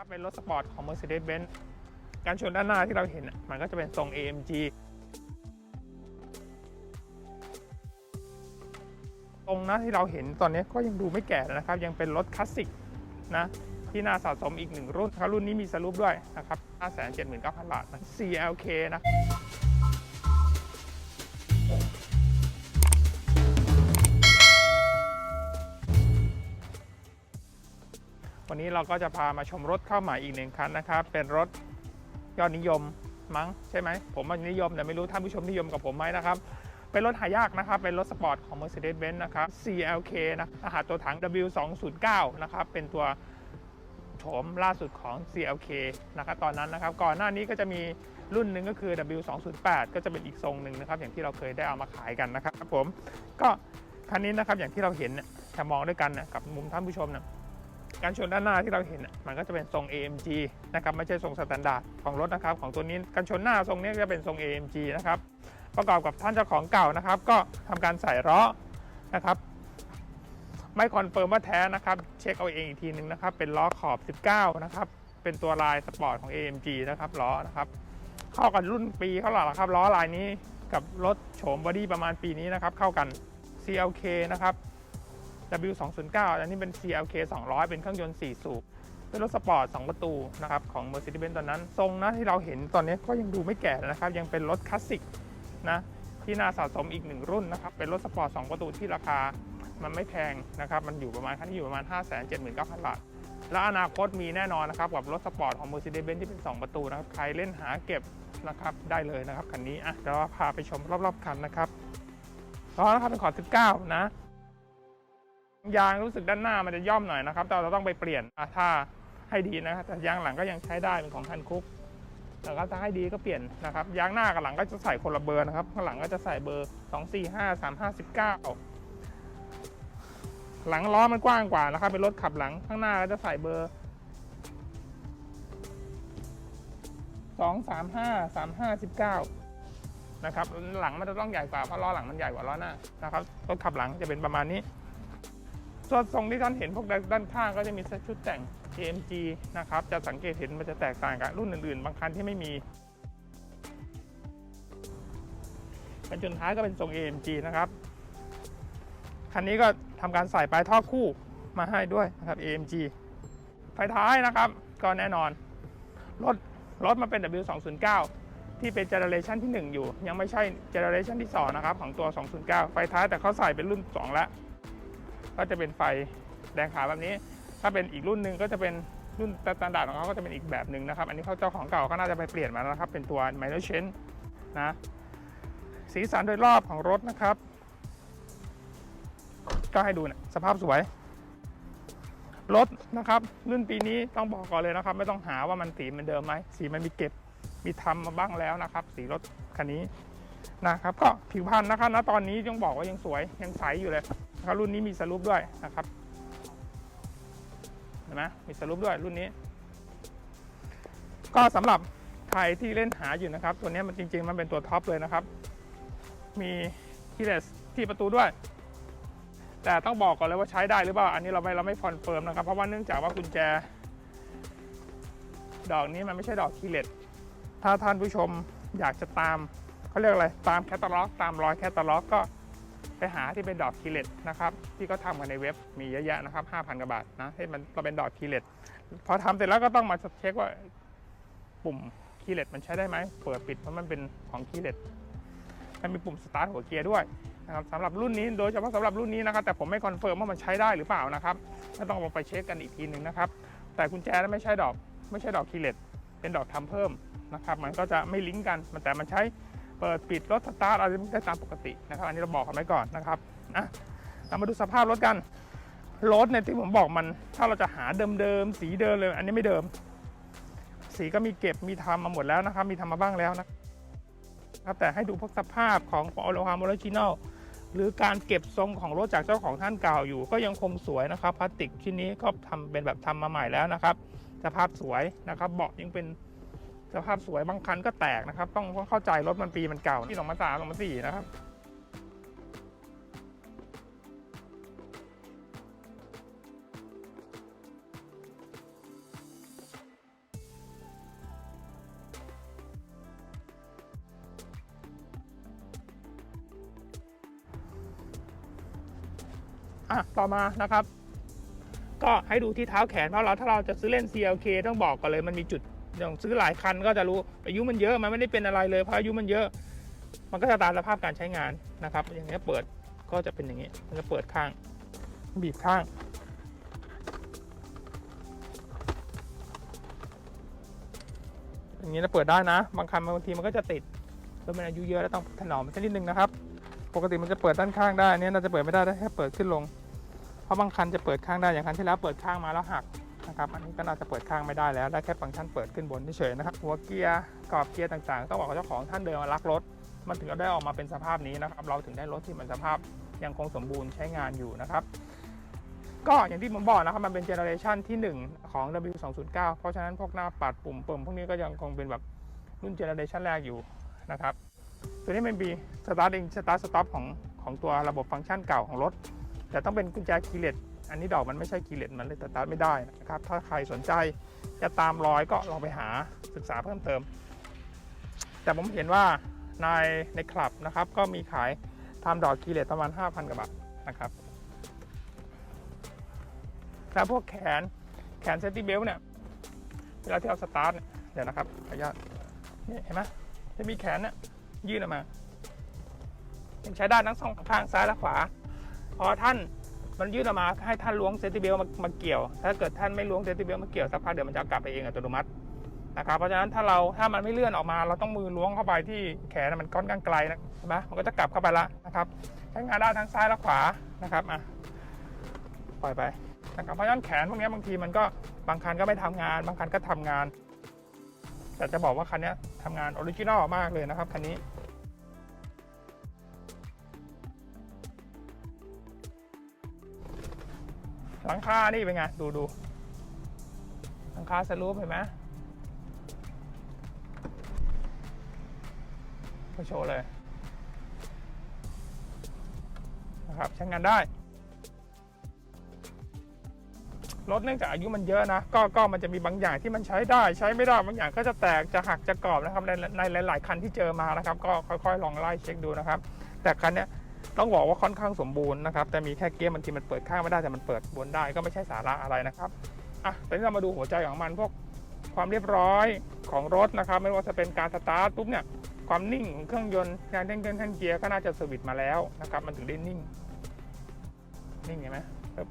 ถ้าเป็นรถสปอร์ตของ Mercedes-Benz การชนด้านหน้าที่เราเห็น มันก็จะเป็นทรง AMG ตรงหน้าที่เราเห็นตอนนี้ก็ยังดูไม่แก่นะครับ ยังเป็นรถคลาสสิกนะที่น่าสะสมอีกหนึ่งรุ่นครับรุ่นนี้มีสรุปด้วยนะครับ 579,000 บาทนะ CLK นะ วันนี้เราก็จะพามาชมรถเข้าใหม่อีกหนึ่งคันนะครับ เป็นรถยอดนิยมมั้งใช่ไหม ผมว่านิยมแต่ไม่รู้ท่านผู้ชมนิยมกับผมไหมนะครับ เป็นรถหายากนะครับ เป็นรถสปอร์ตของ Mercedes-Benz นะครับ CLK นะรหัสตัวถัง W209 นะครับ เป็นตัวโฉมล่าสุดของ CLK นะครับ ตอนนั้นนะครับ ก่อนหน้านี้ก็จะมีรุ่นหนึ่งก็คือ W208 ก็จะเป็นอีกทรงหนึ่งนะครับ อย่างที่เราเคยได้เอามาขายกันนะครับผม ก็คันนี้นะครับ อย่างที่เราเห็นเนี่ยถ้ามองด้วยกันนะกับมุมท่านผู้ชมเนี่ย การชนด้านหน้าที่เราเห็นมันก็จะเป็นทรง AMG นะครับไม่ใช่ทรงสแตนดาร์ดของรถนะครับของตัวนี้การชนหน้าทรงนี้จะเป็นทรง AMG นะครับประกอบกับท่านเจ้าของเก่านะครับ ก็ทำการใส่ล้อนะครับ ไม่คอนเฟิร์มว่าแท้นะครับ เช็คเอาเองอีกทีนึงนะครับ เป็นล้อขอบ 19 นะครับ เป็นตัวลายสปอร์ตของ AMG นะครับล้อนะครับ เข้ากันรุ่นปีเข้าหรอครับล้อลายนี้กับรถโฉมบอดี้ประมาณปีนี้นะครับ เข้ากัน CLK นะครับ W209 อันนี้เป็น CLK 200 เป็นเครื่องยนต์ 4 สูบเป็นรถสปอร์ต 2 ประตูนะครับของ Mercedes-Benz ตอนนั้น ทรงนะที่เราเห็นตอนนี้ก็ยังดูไม่แก่นะครับ ยังเป็นรถคลาสสิกนะที่น่าสะสมอีกหนึ่งรุ่นนะครับ เป็นรถสปอร์ต 2 ประตูที่ราคามันไม่แพงนะครับ มันอยู่ประมาณคันที่อยู่ประมาณ 579,000 บาท และอนาคตมีแน่นอนนะครับกับรถสปอร์ตของ Mercedes-Benz ที่เป็น 2 ประตูนะครับ ใครเล่นหาเก็บนะครับได้เลยนะครับคันนี้อะเดี๋ยวเราพาไปชมรอบๆคันนะครับล้อนะครับเป็นขอบ19 นะ ยางรู้สึกด้านหน้ามันจะย่อมหน่อยนะครับเราจะต้องไปเปลี่ยนอะถ้าให้ดีนะครับแต่ยางหลังก็ยังใช้ได้เป็นของทันคุกแต่ก็ถ้าให้ดีก็เปลี่ยนนะครับยางหน้ากับหลังก็จะใส่คนละเบอร์นะครับข้างหลังก็จะใส่เบอร์ 2 4 5 3 5 19 หลังล้อมันกว้างกว่านะครับเป็นรถขับหลังข้างหน้าก็จะใส่เบอร์ 2 3 5 3 5 19นะครับหลังมันจะต้องใหญ่กว่าเพราะล้อหลังมันใหญ่กว่าล้อหน้านะครับรถขับหลังจะเป็นประมาณนี้ ส่วนทรงที่ท่านเห็นพวกด้านข้างก็จะมีชุดแต่ง AMG นะครับ จะสังเกตเห็นมันจะแตกต่างกับรุ่นอื่นๆ บางคันที่ไม่มีกันจนท้ายก็เป็นทรง AMG นะครับ คันนี้ก็ทำการใส่ปลายท่อคู่มาให้ด้วยนะครับ AMG ไฟท้ายนะครับก็แน่นอน รถรถมาเป็น W209 ที่เป็นเจเนอเรชันที่ 1 อยู่ ยังไม่ใช่เจเนอเรชันที่ 2 นะครับ ของตัว 209 ไฟท้ายแต่เขาใส่เป็นรุ่น 2 แล้ว ก็จะเป็นไฟแดงขาวแบบนี้ ถ้าเป็นอีกรุ่นหนึ่งก็จะเป็นรุ่นสแตนดาร์ดของเขาก็จะเป็นอีกแบบหนึ่งนะครับ อันนี้เขาเจ้าของเก่าก็น่าจะไปเปลี่ยนมาแล้วครับ เป็นตัว m i n o r Change นะสีสันโดยรอบของรถนะครับ ก็ให้ดูนะสภาพสวย รถนะครับ รุ่นปีนี้ต้องบอกก่อนเลยนะครับ ไม่ต้องหาว่ามันสีเหมันเดิมไหมสีมันมีเก็บมีทำมาบ้างแล้วนะครับ สีรถคันนี้นะครับ ก็ผิวพรรณนะครับณตอนนี้ต้องบอกว่ายังสวยยังใสอยู่เลย นะครับรุ่นนี้มีสรุปด้วยนะครับเห็นไหมมีสรุปด้วยรุ่นนี้ ก็สำหรับใครที่เล่นหาอยู่นะครับ ตัวนี้มันจริง ๆ มันเป็นตัวท็อปเลยนะครับ มีคีเลสที่ประตูด้วย แต่ต้องบอกก่อนเลยว่าใช้ได้หรือเปล่า อันนี้เราไม่เราไม่คอนเฟิร์มนะครับ เพราะว่าเนื่องจากว่ากุญแจ ดอกนี้มันไม่ใช่ดอกคีเลสถ้าท่านผู้ชมอยากจะตามเขาเรียกอะไร ตามแคตตาล็อก ตามรอยแคตตาล็อกก็ ไปหาที่เป็นดอกคีเลตนะครับที่เขาทำกันในเว็บมีเยอะแยะนะครับ5,000กว่าบาทนะให้มันเราเป็นดอกคีเลตพอทำเสร็จแล้วก็ต้องมาเช็คว่าปุ่มคีเลตมันใช้ได้ไหมเปิดปิดเพราะมันเป็นของคีเลตมันมีปุ่มสตาร์ทหัวเกียร์ด้วยนะครับสำหรับรุ่นนี้โดยเฉพาะสำหรับรุ่นนี้นะครับแต่ผมไม่คอนเฟิร์มว่ามันใช้ได้หรือเปล่านะครับก็ต้องลงไปเช็คกันอีกทีหนึ่งนะครับแต่กุญแจนั้นไม่ใช่ดอก ไม่ใช่ดอกคีเลตเป็นดอกทำเพิ่มนะครับมันก็จะไม่ลิงก์กันแต่มันใช้ เปิดปิดรถสตาร์ทอะไรได้ตามปกตินะครับ อันนี้เราบอกกันไว้ก่อนนะครับอะเรามาดูสภาพรถกัน รถเนี่ยที่ผมบอกมัน ถ้าเราจะหาเดิมๆสีเดิมเลย อันนี้ไม่เดิม สีก็มีเก็บมีทำมาหมดแล้วนะครับ มีทำมาบ้างแล้วนะครับ แต่ให้ดูพวกสภาพของออโลฮามอริจินอลหรือการเก็บทรงของรถจากเจ้าของท่านเก่าอยู่ ก็ยังคงสวยนะครับพลาสติกชิ้นนี้ก็ทำเป็นแบบทำมาใหม่แล้วนะครับ สภาพสวยนะครับ เบาะยังเป็น สภาพสวยบางคันก็แตกนะครับ ต้องเข้าใจรถมันปีมันเก่าที่สองพันสามสองพันสี่นะครับอะต่อมานะครับ ก็ให้ดูที่เท้าแขนเพราะเราถ้าเราจะซื้อเล่น CLK ต้องบอกก่อนเลยมันมีจุด อย่างซื้อหลายคันก็จะรู้อายุมันเยอะมันไม่ได้เป็นอะไรเลยเพราะอายุมันเยอะ มันก็จะตามสภาพการใช้งานนะครับ อย่างเงี้ยเปิดก็จะเป็นอย่างนี้มันจะเปิดข้าง บีบข้างอย่างนี้นะเปิดได้นะ บางคันบางทีมันก็จะติดแล้วมันอายุเยอะแล้วต้องถนอมมันสักนิดนึงนะครับ ปกติมันจะเปิดด้านข้างได้อันนี้น่าจะเปิดไม่ได้ได้แค่เปิดขึ้นลง เพราะบางคันจะเปิดข้างได้อย่างคันที่แล้วเปิดข้างมาแล้วหัก นะครับอันนี้ก็น่าจะเปิดข้างไม่ได้แล้วได้แค่ฟังก์ชันเปิดขึ้นบนเฉยๆนะครับหัวเกียร์กรอบเกียร์ต่างๆ ต้องบอกว่าเจ้าของท่านเดิมมารักรถ มันถึงได้ออกมาเป็นสภาพนี้นะครับเราถึงได้รถที่มันสภาพยังคงสมบูรณ์ใช้งานอยู่นะครับก็อย่างที่ผมบอกนะครับมันเป็นเจเนอเรชันที่ 1 ของ W209 เพราะฉะนั้นพวกหน้าปัดปุ่มเปิมพวกนี้ก็ยังคงเป็นแบบรุ่นเจเนอเรชันแรกอยู่นะครับตัวนี้มันมีสตาร์ทเองสตาร์ทสต็อปของของตัวระบบฟังก์ชันเก่าของรถ แต่ต้องเป็นกุญแจคีย์เลส อันนี้ดอกมันไม่ใช่คีย์เลสมันเลยสตาร์ทไม่ได้นะครับ ถ้าใครสนใจจะตามรอยก็ลองไปหาศึกษาเพิ่มเติม แต่ผมเห็นว่าในในคลับนะครับ ก็มีขายทำดอกคีย์เลสประมาณ 5,000กว่าบาทนะครับแล้วพวกแขนแขนเซฟตี้เบลเนี่ยเวลาที่เราสตาร์ทเนี่ยเดี๋ยวนะครับขออนุญาตนี่เห็นไหมจะมีแขนเนี่ยยื่นออกมายังใช้ได้ทั้งสองข้างซ้ายและขวา พอท่าน มันยื่นออกมาให้ท่านล้วงเซฟตี้เบลมามาเกี่ยว ถ้าเกิดท่านไม่ล้วงเซฟตี้เบลมาเกี่ยวสักพักเดี๋ยวมันจะกลับไปเองอัตโนมัตินะครับเพราะฉะนั้นถ้าเราถ้ามันไม่เลื่อนออกมาเราต้องมือล้วงเข้าไปที่แขนมันก้อนกลางไกลนะใช่ไหมมันก็จะกลับเข้าไปละนะครับใช้งานได้ทั้งซ้ายและขวานะครับอะปล่อยไปนะครับเพราะฉะนั้นแขนพวกนี้บางทีมันก็บางคันก็ไม่ทำงาน บางคันก็ทำงาน แต่จะบอกว่าคันนี้ทำงานออริจินอลมากเลยนะครับคันนี้ หลังคานี่เป็นไง ดูดูหลังคาสลูปเห็นไหมมาโชว์เลยนะครับใช้งานได้ รถเนื่องจากอายุมันเยอะนะ ก็ก็มันจะมีบางอย่างที่มันใช้ได้ใช้ไม่ได้บางอย่างก็จะแตกจะหักจะกรอบนะครับในในหลาย ๆ คันที่เจอมานะครับ ก็ค่อยๆลองไล่เช็คดูนะครับ แต่คันเนี้ย ต้องบอกว่าค่อนข้างสมบูรณ์นะครับ แต่มีแค่เกียร์บางทีมันเปิดข้างไม่ได้แต่มันเปิดบนได้ก็ไม่ใช่สาระอะไรนะครับอะตอนนี้เรามาดูหัวใจของมันพวกความเรียบร้อยของรถนะครับ ไม่ว่าจะเป็นการสตาร์ทปุ๊บเนี่ยความนิ่งของเครื่องยนต์การเร่งเครื่องแท่นเกียร์ก็น่าจะเซอร์วิสมาแล้วนะครับ มันถึงได้นิ่ง นิ่งเห็นไหมปึ๊บ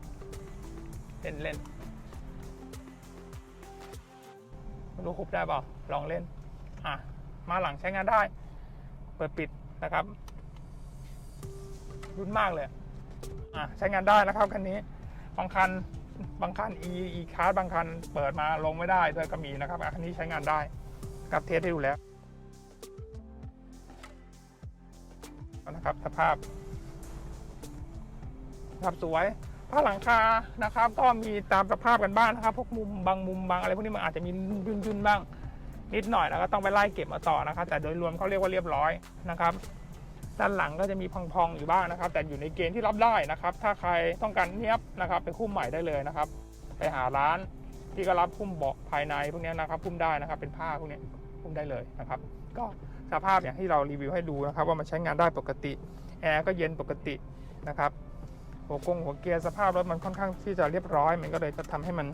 เล่นเล่นรู้คุบได้เปล่าลองเล่น อะ มาหลังใช้งานได้ เปิดปิดนะครับ รุ่นมากเลยอะใช้งานได้นะครับคันนี้บางคันบางคัน e e card บางคันเปิดมาลงไม่ได้ด้วยก็มีนะครับคันนี้ใช้งานได้กับเทสให้ดูแล้วนะครับสภาพครับสวยผ้าหลังคานะครับ ก็มีตามสภาพกันบ้างนะครับ พวกมุมบางมุมบางอะไรพวกนี้มันอาจจะมียุ่นๆบ้างนิดหน่อยแล้วก็ต้องไปไล่เก็บมาต่อนะครับ แต่โดยรวมเขาเรียกว่าเรียบร้อยนะครับ ด้านหลังก็จะมีพองๆอยู่บ้างนะครับ แต่อยู่ในเกณฑ์ที่รับได้นะครับ ถ้าใครต้องการเนี้ยบนะครับไปคุ้มใหม่ได้เลยนะครับ ไปหาร้านที่ก็รับคุ้มเบาะภายในพวกนี้นะครับคุ้มได้นะครับ เป็นผ้าพวกนี้คุ้มได้เลยนะครับ ก็สภาพอย่างที่เรารีวิวให้ดูนะครับ ว่ามันใช้งานได้ปกติแอร์ก็เย็นปกตินะครับหัวกงหัวเกียร์สภาพรถมันค่อนข้างที่จะเรียบร้อย มันก็เลยจะทำให้มัน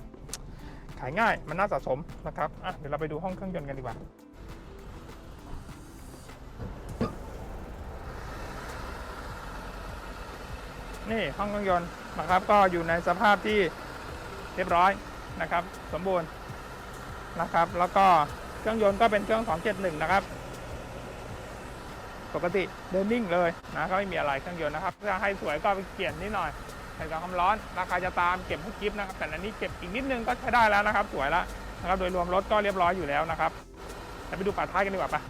ขายง่าย มันน่าสะสมนะครับอะเดี๋ยวเราไปดูห้องเครื่องยนต์กันดีกว่า นี่ห้องเครื่องยนต์นะครับ ก็อยู่ในสภาพที่เรียบร้อยนะครับ สมบูรณ์นะครับ แล้วก็เครื่องยนต์ก็เป็นเครื่อง 271 นะครับ ปกติเดินนิ่งเลยนะก็ไม่มีอะไรเครื่องยนต์นะครับถ้าให้สวยก็ไปเปลี่ยนนิดหน่อยใส่กรองความร้อนราคาจะตามเก็บให้กิฟต์นะครับแต่อันนี้เก็บอีกนิดนึงก็ใช้ได้แล้วนะครับ สวยแล้วนะครับ โดยรวมรถก็เรียบร้อยอยู่แล้วนะครับไปดูฝาท้ายกันดีกว่าปะ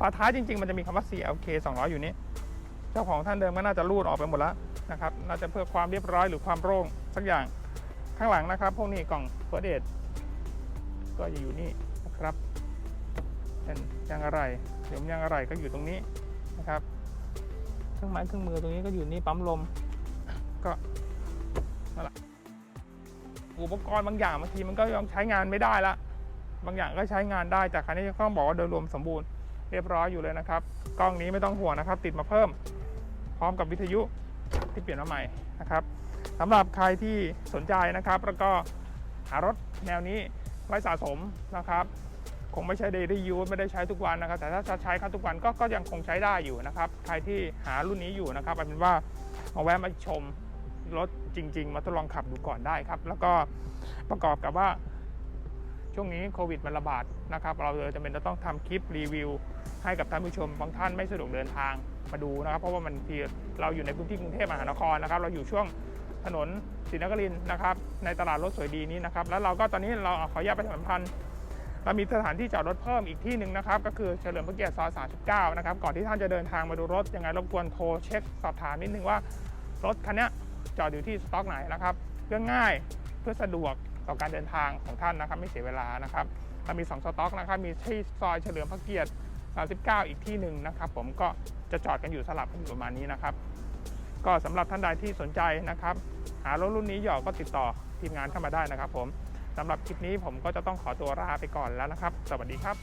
ฝาท้ายจริง ๆ มันจะมีคำว่า CLK 200 อยู่นี้ เจ้าของท่านเดิมก็น่าจะรูดออกไปหมดแล้วนะครับน่าจะเพื่อความเรียบร้อยหรือความโปร่งสักอย่างข้างหลังนะครับ พวกนี้กล่องเฟิร์เดก็จะอยู่นี่นะครับเป็นยางอะไรเดี๋ยวยางอะไรก็อยู่ตรงนี้นะครับเครื่องไม้เครื่องมือตรงนี้ก็อยู่นี่ปั๊มลม ก็นั่นแหละอุปกรณ์บางอย่างบางทีมันก็ยังใช้งานไม่ได้ละบางอย่างก็ใช้งานได้แต่คันนี้ต้องบอกว่าโดยรวมสมบูรณ์ เรียบร้อยอยู่เลยนะครับ กล้องนี้ไม่ต้องห่วงนะครับ ติดมาเพิ่ม พร้อมกับวิทยุที่เปลี่ยนมาใหม่นะครับสำหรับใครที่สนใจนะครับ แล้วก็หารถแนวนี้ไว้สะสมนะครับ คงไม่ใช่ daily use ไม่ได้ใช้ทุกวันนะครับ แต่ถ้าจะใช้ครับทุกวันก็ก็ยังคงใช้ได้อยู่นะครับ ใครที่หารุ่นนี้อยู่นะครับเอาเป็นว่ามาแวะมาชมรถจริง ๆ มาทดลองขับดูก่อนได้ครับ แล้วก็ประกอบกับว่า ช่วงนี้โควิดมันระบาดนะครับ เราเลยจะเป็นจะต้องทำคลิปรีวิว ให้กับท่านผู้ชม บางท่านไม่สะดวกเดินทางมาดูนะครับ เพราะว่ามันทีเราอยู่ในพื้นที่กรุงเทพมหานครนะครับ เราอยู่ช่วงถนนศรีนครินนะครับ ในตลาดรถสวยดีนี้นะครับ แล้วเราก็ตอนนี้เราขออนุญาตประชาสัมพันธ์เรามีสถานที่จอดรถเพิ่มอีกที่หนึ่งนะครับ ก็คือเฉลิมพระเกียรติซอย 39 นะครับ ก่อนที่ท่านจะเดินทางมาดูรถยังไงรบกวนโทรเช็คสอบถามนิดนึงว่ารถคันนี้จอดอยู่ที่สต็อกไหนนะครับเพื่อง่ายเพื่อสะดวก ต่อการเดินทางของท่านนะครับไม่เสียเวลานะครับเรามี 2 สต็อกนะครับมีที่ซอยเฉลิมพระเกียรติ39 อีกที่หนึ่งนะครับผมก็จะจอดกันอยู่สลับกันอยู่ประมาณนี้นะครับ ก็สำหรับท่านใดที่สนใจนะครับ หารถรุ่นนี้หยอกก็ติดต่อทีมงานเข้ามาได้นะครับ ผมสำหรับคลิปนี้ผมก็จะต้องขอตัวลาไปก่อนแล้วนะครับ สวัสดีครับ